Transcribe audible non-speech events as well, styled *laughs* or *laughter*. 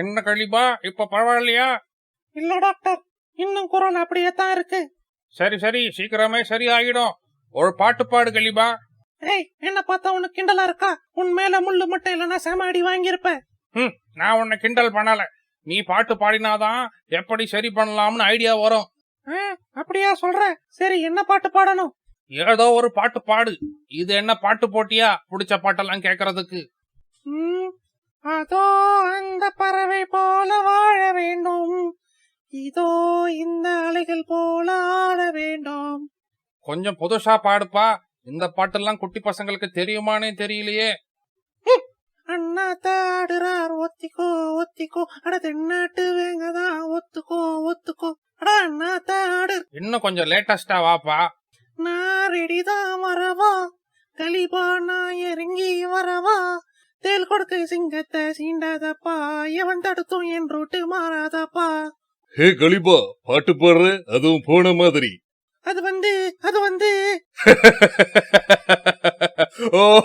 என்ன கலிபா இப்ப பரவாயில்லையா? இல்ல டாக்டர். இன்னும் குரல் அப்படியே தான் இருக்கு. சரி சரி. சீக்கிரமே சரி ஆகிடும் ஒரு பாட்டு பாடு கலிபா ஏய் என்ன பார்த்தா உனக்கு கிண்டலா இருக்கா? உன் மேல முள்ளு மட்டும் இல்லைன்னா செம அடி வாங்கியிருப்ப. ம் நான் உன்னை கிண்டல் பண்ணல. நீ பாட்டு பாடினாதான் எப்படி சரி பண்ணலாம்னு ஐடியா வரும். அப்படியா சொல்ற? சரி என்ன பாட்டு பாடணும்? ஏதோ ஒரு பாட்டு பாடு. இது என்ன பாட்டு போட்டியா? பிடிச்ச பாட்டெல்லாம் கேக்குறதுக்கு. அதோ அந்த இதோ இந்த அலைகள் போல ஆட வேண்டும். கொஞ்சம் புதுசா பாடுப்பா. இந்த பாட்டெல்லாம் குட்டி பசங்களுக்கு தெரியுமானே தெரியலையே. அண்ணா தாடுறார் ஒத்திக்கோ ஒத்திக்கோ. அட தென்னாட்டு வேங்கதான் ஒத்துக்கோ ஒத்துக்கோ. அட அண்ணா தாடு இன்னும் கொஞ்சம் லேட்டஸ்டா வாப்பா. நான் ரெடிதான் வரவா. கலிபா நான் இறங்கி வரவா. தேல் கொடுக்க சிங்கத்தை சீண்டாதப்பா. எவன் தடுத்தும் என் ரூட்டு மாறாதப்பா. ஹே கலிபா பாட்டு பாடுற? அதுவும் போன மாதிரி. அது வந்து அது வந்து. *laughs* ஓ.